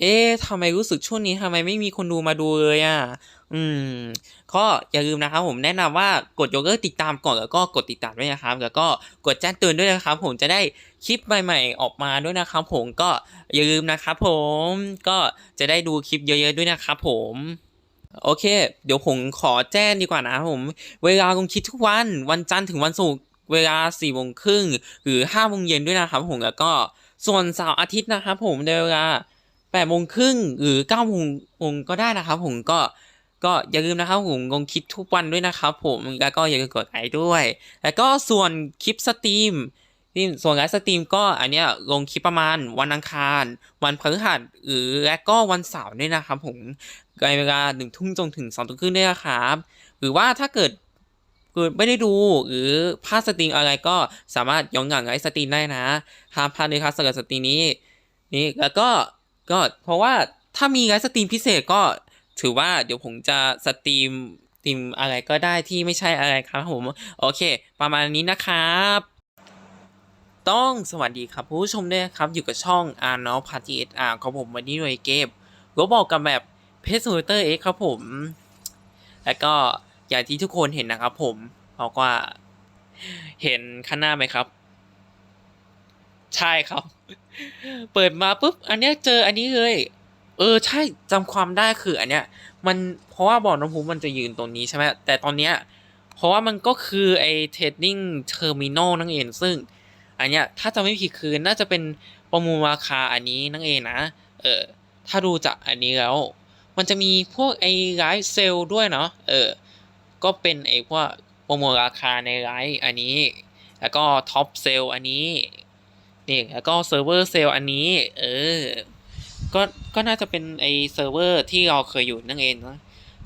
เอ๊ะทำไมรู้สึกช่วงนี้ทำไมไม่มีคนดูมาดูเลยอะ อืม ก็อย่าลืมนะครับผมแนะนำว่ากดยกเลิกติดตามก่อนแล้วก็กดติดตามด้วยนะครับ แล้วก็กดแจ้งเตือนด้วยนะครับ ผมจะได้คลิปใหม่ๆออกมาด้วยนะครับ ผมก็อย่าลืมนะครับผมก็จะได้ดูคลิปเยอะๆด้วยนะครับผมโอเค เดี๋ยวผมขอแจ้งดีกว่านะผม เวลาลงคลิปทุกวันวันจันทร์ถึงวันศุกร์เวลา4ี่โมงครึ่งหรือ5้าโมงเย็นด้วยนะครับผมแล้วก็ส่วนเสาร์อาทิตย์นะครับผมในเวลา 8ปดโมงครึ่งหรือ9ก้าโมงก็ได้นะครับ ผมก็ก็อย่าลืมนะครับผมลงคลิปทุกวันด้วยนะครับ ผมแล้วก็อย่าลืมกดไลค์ด้วย แล้วก็ส่วนคลิปสตรีมนี่ส่วนไลฟ์สตรีมก็อันเนี้ยลงคลิปประมาณวันอังคาร วันพฤหัสหรือและก็วันเสาร์ด้วยนะครับผมในเวลาหนึ่งทุ่มจนถึงสองทุ่มครึ่งด้วยนะครับ หรือว่าถ้าเกิดเกิดไม่ได้ดูหรือพลาดสตรีมอะไรก็สามารถย้อนหลังไลฟ์สตรีมได้นะห้ามพลาดเลยครับสำหรับสตรีมนี้ นี่แล้วก็ ก็เพราะว่าถ้ามีไลฟ์สตรีมพิเศษก็ถือว่าเดี๋ยวผมจะสตรีมสตรีมอะไรก็ได้ที่ไม่ใช่อะไรครับผม โอเค ประมาณนี้นะครับ ต้องสวัสดีครับผู้ชมด้วยครับ อยู่กับช่องอาร์นอพาร์ตี้เอสอาร์ของผมวันนี้หน่วยเกมก็บอกกับแบบเพจซูเตอร์เอ็กครับผม แล้วก็อย่างที่ทุกคนเห็นนะครับผมบอกว่าเห็นข้างหน้าไหมครับ ใช่ครับ เปิดมาปุ๊บ อันเนี้ยเจออันนี้เลย เออ ใช่จำความได้คือ อันเนี้ย มันเพราะว่าบ่อน้ำพุมันจะยืนตรงนี้ใช่ไหมแต่ตอนเนี้ย เพราะว่ามันก็คือไอ้ trading terminal นั่นเองซึ่ง อันเนี้ยถ้าจะไม่ผิดคือน่าจะเป็นประมูลราคาอันนี้นั่นเองนะ เออ ถ้าดูจากอันนี้แล้ว มันจะมีพวกไอ้ไลฟ์เซลด้วยเนาะ เออ ก็เป็นไอ้พวกประมูลราคาในไลฟ์อันนี้ แล้วก็ท็อปเซลอันนี้ นี่แล้วก็เซิร์ฟเวอร์เซลล์อันนี้ เออ ก็ก็น่าจะเป็นไอเซิร์ฟเวอร์ที่เราเคยอยู่นั่นเองนะ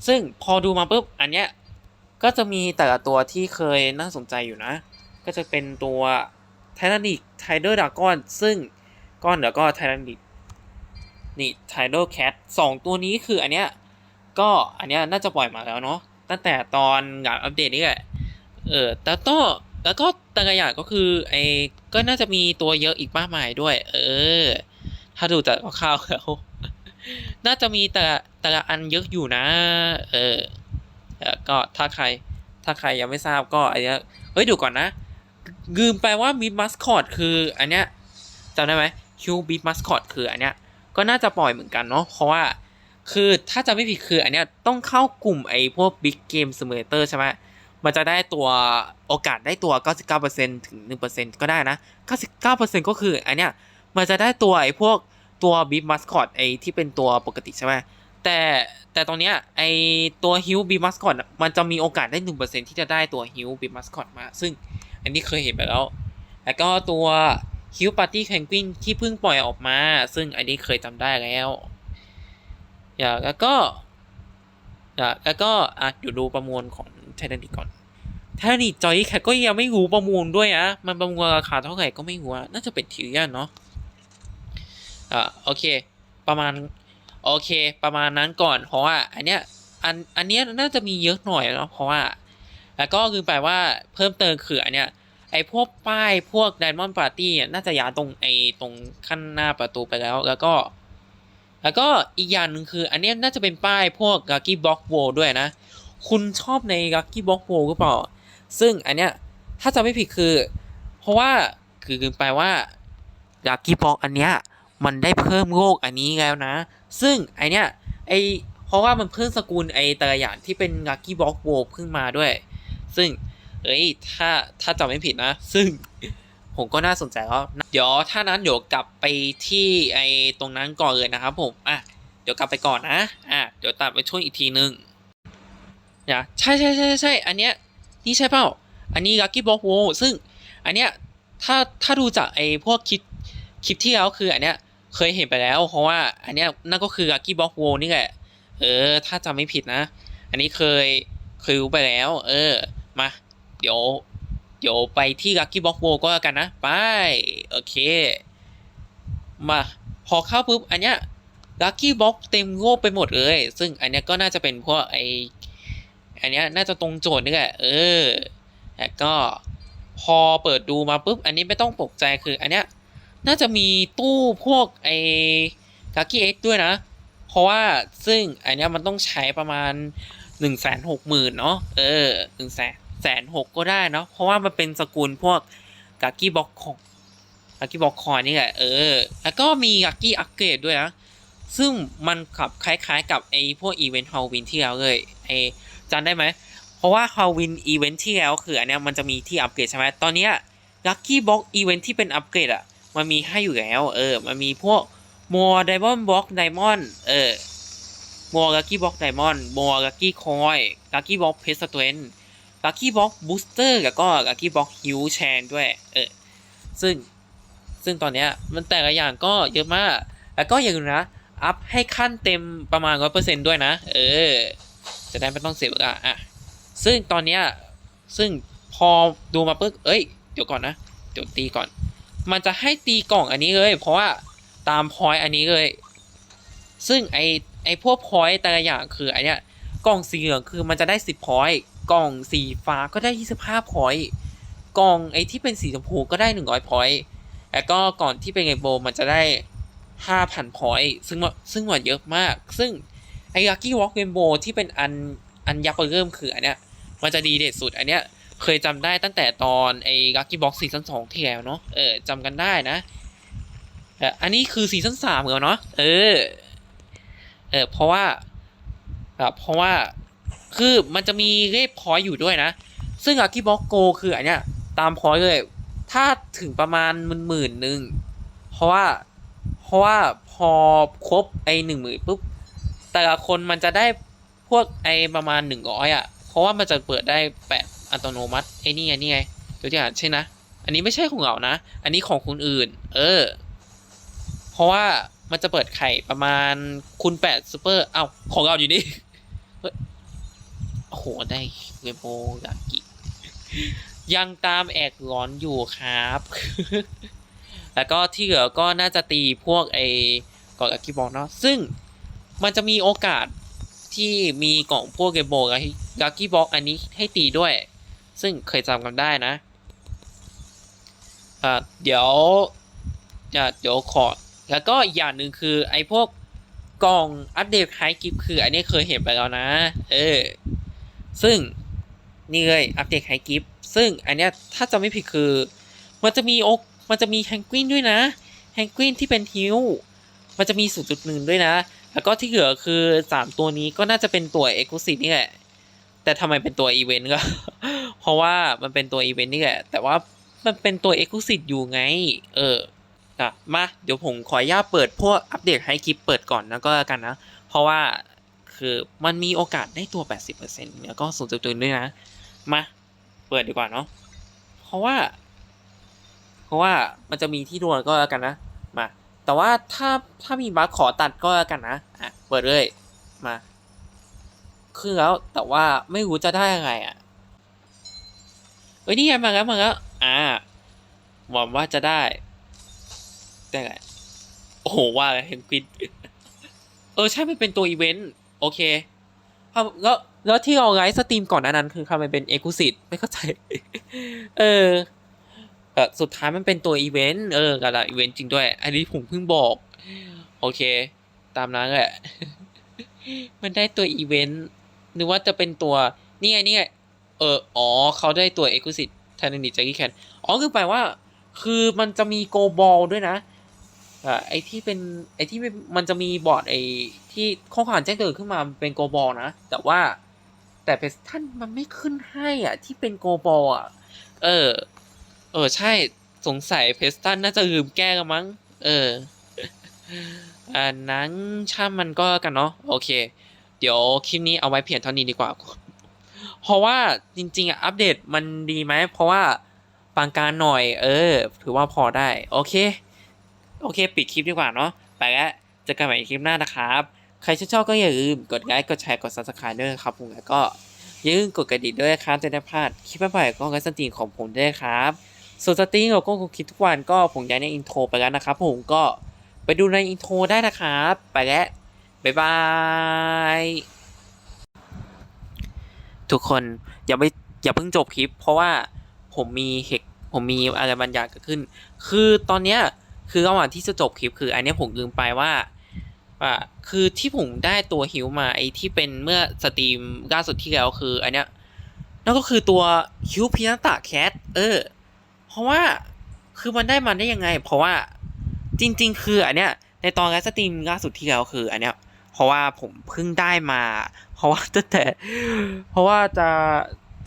ซึ่งพอดูมาปุ๊บอันเนี้ยก็จะมีแต่ละตัวที่เคยน่าสนใจอยู่นะ ก็จะเป็นตัวไททานิกไทเดอร์ดากอนซึ่งก้อนเดี๋ยวก็ไททานิกนี่ไทเดอร์แคทสองตัวนี้คืออันเนี้ยก็อันเนี้ยน่าจะปล่อยมาแล้วเนาะตั้งแต่ตอนงานอัปเดตนี่แหละเออแต่ก็ แล้วก็ต่ละย่างก็คือไอ้ก็น่าจะมีตัวเยอะอีกมากมายด้วย เออ ถ้าดูจากคร่าวแล้วน่าจะมีแต่แต่ละอันเยอะอยู่นะ เออแล้วก็ถ้าใคร ถ้าใครยังไม่ทราบก็อันเนี้ยเฮ้ยดูก่อนนะลืมไปว่ามีมัสคอตคืออันเนี้ยจำได้ไหมคิวบีมัสคอตคืออันเนี้ยก็น่าจะปล่อยเหมือนกันเนาะเพราะว่าคือถ้าจะไม่ผิดคืออันเนี้ยต้องเข้ากลุ่มไอ้พวก Big Game Simulator ใช่ไหม มันจะได้ตัวโอกาสได้ตัว 99%ถึง 1%ก็ได้นะ 99%ก็คืออันเนี้ยมันจะได้ตัวไอ้พวกตัว Big Mascot ไอ้ที่เป็นตัวปกติใช่ไหมแต่แต่ตรงเนี้ยไอ้ตัวฮิวบีมัสคอตมันจะมีโอกาสได้ 1%ที่จะได้ตัวฮิวบีมัสคอตมา ซึ่งอันนี้เคยเห็นไปแล้ว แล้วก็ตัวฮิวปาร์ตี้แคนกวินที่เพิ่งปล่อยออกมา ซึ่งอันนี้เคยจำได้แล้วอย่าแล้วก็อย่าแล้วก็อะเดี๋ยวดูประมวลของ ไททานิกก่อนไททานิกจอยแคก็ยังไม่รู้ประมูลด้วยอะมันประมูลราคาเท่าไหร่ก็ไม่รู้อะน่าจะเป็นทิวเยนเนาะอ่าโอเค ประมาณโอเค ประมาณนั้นก่อน เพราะว่าอันเนี้ยอันอันเนี้ยน่าจะมีเยอะหน่อยเนาะเพราะว่า แล้วก็คือแปลว่าเพิ่มเติมคืออันเนี้ยไอพวกป้ายพวก Diamond Party เนี่ยน่าจะย้ายตรงไอตรงขั้นหน้าประตูไปแล้ว แล้วก็ แล้วก็อีกอย่างหนึ่งคือ อันเนี้ยน่าจะเป็นป้ายพวก Lucky Block Wall ด้วยนะ คุณชอบใน Lucky Block Wall หรือเปล่า ซึ่งอันเนี้ยถ้าจะไม่ผิดคือ เพราะว่าคือคือแปลว่า Lucky Block อันเนี้ยมันได้เพิ่มโลกอันนี้แล้วนะ ซึ่งไอเนี้ยไอเพราะว่ามันเพิ่มสกุลไอแต่ละอย่างที่เป็น Lucky Block w o เพิ่งมาด้วย ซึ่งเอ้ยถ้าถ้าจำไม่ผิดนะ ซึ่งผมก็น่าสนใจแล้ว เดี๋ยวถ้านั้นเดี๋ยวกลับไปที่ไอตรงนั้นก่อนเลยนะครับผม อะ เดี๋ยวกลับไปก่อนนะ อะ เดี๋ยวตัดไปช่วยอีกทีนึง อย่ใช่ใช่ใช่ใช่อันเนี้ยนี่ใช่เปล่าอันนี้ Lucky Block w o ซึ่งอันเนี้ยถ้าถ้าดูจากไอ้พวกคลิปคลิปที่แล้วคืออันเนี้ยเคยเห็นไปแล้ว เพราะว่าอันเนี้ยนั่นก็คือ Lucky Block w o นี่แหละเออ ถ้าจำไม่ผิดนะ อันนี้เคยเคยรู้ไปแล้ว เออมาเดี๋ยวเดี๋ยวไปที่ Lucky Block w o ก็แล้วกันนะไปโอเคมาพอเข้าปุ๊บอันเนี้ย Lucky Block เต็มโง่ไปหมดเลย ซึ่งอันเนี้ยก็น่าจะเป็นพวกไอ อันนี้น่าจะตรงโจทย์นี่แหละเออแล้วก็พอเปิดดูมาปุ๊บ อันนี้ไม่ต้องตกใจคืออันเนี้ยน่าจะมีตู้พวกไอ้กากี้เอ็กด้วยนะ เพราะว่าซึ่งอันเนี้ยมันต้องใช้ประมาณหนึ่งแสนหกหมื่นเนาะเออหนึ่งแสนแสนหกก็ได้เนาะเพราะว่ามันเป็นสกุลพวกกากี้บ็อกของกากี้บ็อกคอยนี่แหละเออ แล้วก็มีกากี้อัปเกรดด้วยนะ ซึ่งมันขับคล้ายๆกับไอ้พวกอีเวนต์ฮาวินที่แล้วเลยไอ้ จำได้ไหม เพราะว่าฮาวินอีเวนต์ที่แล้วคืออันเนี้ยมันจะมีที่อัปเกรดใช่ไหมตอนเนี้ยลัคกี้บ็อกอีเวนต์ที่เป็นอัปเกรดอะมันมีให้อยู่แล้ว เออ มันมีพวกมัวไดมอนด์บล็อกไดมอนด์เออมัวลัคกี้บ็อกไดมอนด์มัวลัคกี้คอยลัคกี้บ็อกเพสต์เตนลัคกี้บ็อกบูสเตอร์แล้วก็ลัคกี้บ็อกฮิวแชนด้วย เออ ซึ่ง ซึ่งตอนเนี้ยมันแต่ละอย่างก็เยอะมาก แล้วก็อย่าลืมนะ อัพให้ขั้นเต็มประมาณร้อยเปอร์เซ็นด้วยนะ เออ จะได้ไม่ต้องเสียเวลาอะซึ่งตอนเนี้ยซึ่งพอดูมาปึ๊บเอ้ยเดี๋ยวก่อนนะเดี๋ยวตีก่อน มันจะให้ตีกล่องอันนี้เลย เพราะว่าตามพอยต์อันนี้เลย ซึ่งไอไอพวกพอยต์แต่ละอย่างคืออันเนี้ยกล่องสีเหลืองคือมันจะได้สิบพอยต์กล่องสีฟ้าก็ได้ยี่สิบห้าพอยต์กล่องไอที่เป็นสีชมพูก็ได้หนึ่งร้อยพอยต์แล้วก็ก่อนที่เป็นไงโบมันจะได้ห้าพันพอยต์ซึ่งซึ่งว่าเยอะมาก ซึ่ง ไอ้ลักกี้วอล์กเรนโบที่เป็นอันอันยับเริ่มคืออันเนี้ยมันจะดีเด็ดสุดอันเนี้ยเคยจำได้ตั้งแต่ตอนไอ้ลักกี้บ็อกซีซั่นสองที่แล้วเนาะเออจำกันได้นะแต่อันนี้คือซีซั่นสามแล้วเนาะเออเออเพราะว่าแบบเพราะว่าคือมันจะมีเลขพอยอยู่ด้วยนะ ซึ่งลักกี้บ็อกโกคืออันเนี้ยตามพอยเลย ถ้าถึงประมาณหมื่นหมื่นหนึ่งเพราะว่าเพราะว่าพอครบไอหนึ่งหมื่นปุ๊บ แต่ละคนมันจะได้พวกไอประมาณหนึ่งร้อยอะ เพราะว่ามันจะเปิดได้แบบอัตโนมัติไอ้นี่ไงนี่ไงตัวอย่างใช่นะ อันนี้ไม่ใช่ของเรานะ อันนี้ของคนอื่น เออ เพราะว่ามันจะเปิดไข่ประมาณคูณแปดซูเปอร์เอ้าของเราอยู่นี่เฮ้โอ้โห ได้เวโบยากิยังตามแอกร้อนอยู่ครับ แล้วก็ที่เหลือก็น่าจะตีพวกไอ้กองอากิบอกเนาะซึ่ง มันจะมีโอกาสที่มีกล่องพวกเกมโบกับลักกี้บ็อกอันนี้ให้ตีด้วย ซึ่งเคยจำกันได้นะอ่าเดี๋ยวจะเดี๋ยวขอ แล้วก็อีกอย่างหนึ่งคือไอ้พวกกล่องอัปเดตไฮกิฟคืออันนี้เคยเห็นไปแล้วนะ เออ ซึ่งนี่เลยอัปเดตไฮกิฟซึ่งอันเนี้ยถ้าจำไม่ผิดคือ มันจะมีโอกมันจะมีแฮงกวินด้วยนะแฮงกวินที่เป็นฮิวมันจะมี0.1ด้วยนะ แล้วก็ที่เหลือคือ 3 ตัวนี้ก็น่าจะเป็นตัวเอ็กซ์คลูซีฟนี่แหละ แต่ทำไมเป็นตัวอีเวนต์ก็ เพราะว่ามันเป็นตัวอีเวนต์นี่แหละ แต่ว่ามันเป็นตัวเอ็กซ์คลูซีฟอยู่ไง เอออะมาเดี๋ยวผมขออนุญาตเปิดพวกอัปเดตให้คลิปเปิดก่อนนะก็แล้วกันนะ เพราะว่าคือมันมีโอกาสได้ตัว 80%แล้วก็0.1ด้วยนะ มา เปิดดีกว่าเนาะ เพราะว่า เพราะว่ามันจะมีที่ดวลก็แล้วกันนะ มา แต่ว่าถ้าถ้ามีบัคขอตัดก็แล้วกันนะอะเปิดเลยมาคือแล้วแต่ว่าไม่รู้จะได้อะไรอะเอ้ยนี่ไงมาแล้วมาแล้วอ่าหวังว่าจะได้ได้ไงโอ้โหว่าเห็นกินเออใช่มันเป็นตัวอีเวนต์โอเคแล้วแล้วที่เราไลฟ์สตรีมก่อนนั้นคือทำไมเป็นเอ็กซ์คลูซีฟไม่เข้าใจ เออ เออสุดท้ายมันเป็นตัวอีเวนต์เออกระดาษอีเวนต์จริงด้วย อันนี้ผมเพิ่งบอก โอเค ตามนั้นแหละ มันได้ตัวอีเวนต์นึกว่าจะเป็นตัวนี่ไงนี่ไงเอออ๋อเขาได้ตัวเอ็กซ์คลูซีฟไทนนิจแจ็คกี้แคนอ๋อคือแปลว่า คือมันจะมีโกบอลด้วยนะอ่าไอที่เป็นไอที่มันมันจะมีบอร์ดไอที่ข้อความแจ้งเตือนขึ้นมาเป็นโกบอลนะ แต่ว่าแต่เพสท่านมันไม่ขึ้นให้อะ ที่เป็นโกบอลอะ เออ เออ ใช่สงสัยเพสตันน่าจะลืมแก้กันมั้ง เออ อันนั้นช่างมันก็กันเนาะโอเค เดี๋ยวคลิปนี้เอาไว้เพียงเท่านี้ดีกว่า เพราะว่าจริง ๆอะอัปเดตมันดีไหม เพราะว่าปานการหน่อย เออ ถือว่าพอได้ โอเค โอเค ปิดคลิปดีกว่าเนาะไปแล้วเจอกันใหม่ในคลิปหน้านะครับ ใครชอบก็อย่าลืมกดไลค์กดแชร์กด subscribe ด้วยนะครับผมแล้วก็อย่าลืมกดกระดิ่งด้วยครับจะได้พลาดคลิปใหม่ๆก็ไลฟ์สตรีมของผมด้วยครับ ส่วนสตรีมเราก็คงคิดทุกวันก็ผมย้ายในอินโทรไปแล้วนะครับผมก็ไปดูในอินโทรได้นะครับ ไปแล้วบ๊ายบาย ทุกคนอย่าไปอย่าเพิ่งจบคลิป เพราะว่าผมมีเหตุผมมีอะไรบางอย่างเกิดขึ้น คือตอนเนี้ยคือระหว่างที่จะจบคลิปคือ อันนี้ผมลืมไปว่าอะคือที่ผมได้ตัวฮิวมาไอที่เป็นเมื่อสตรีมล่าสุดที่แล้วคือ อันเนี้ยนั่นก็คือตัวฮิวพินาตะแคทเออ เพราะว่าคือมันได้มันได้ยังไง เพราะว่าจริง ๆ คืออันเนี้ย ในตอนไลฟ์สตรีมล่าสุดที่แล้วคือ อันเนี้ย เพราะว่าผมเพิ่งได้มา เพราะว่าตั้งแต่ เพราะว่าจะ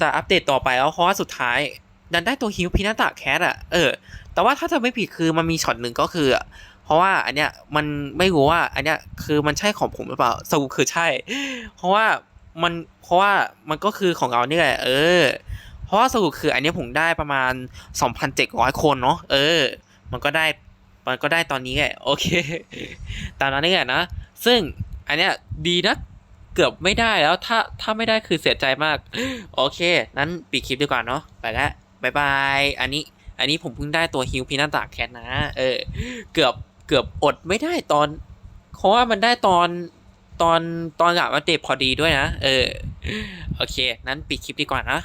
จะอัปเดตต่อไปแล้วเพราะว่าสุดท้ายดันได้ตัวฮิวพินาตะแคทอะเออ แต่ว่าถ้าจะไม่ผิดคือมันมีช็อตหนึ่งก็คือ เพราะว่าอันเนี้ยมันไม่รู้ว่า อันเนี้ยคือมันใช่ของผมหรือเปล่าสรุปคือใช่ เพราะว่ามันเพราะว่ามันก็คือของเราเนี่ยแหละเออ เพราะว่าสรุปคืออันนี้ผมได้ประมาณ 2,700 คนเนาะเออ มันก็ได้มันก็ได้ตอนนี้แหละโอเค ตามนั้นนี่แหละนะ ซึ่งอันเนี้ยดีนะเกือบไม่ได้แล้วถ้าถ้าไม่ได้คือเสียใจมาก โอเค นั้นปิดคลิปดีกว่าเนาะไปแล้วบายบายอันนี้อันนี้ผมเพิ่งได้ตัวฮิวพินาตากแคทนะ เออ เกือบเกือบอดไม่ได้ตอน เพราะว่ามันได้ตอนตอนตอนหลับมาเตะพอดีด้วยนะ เออ โอเค นั้นปิดคลิปดีกว่านะ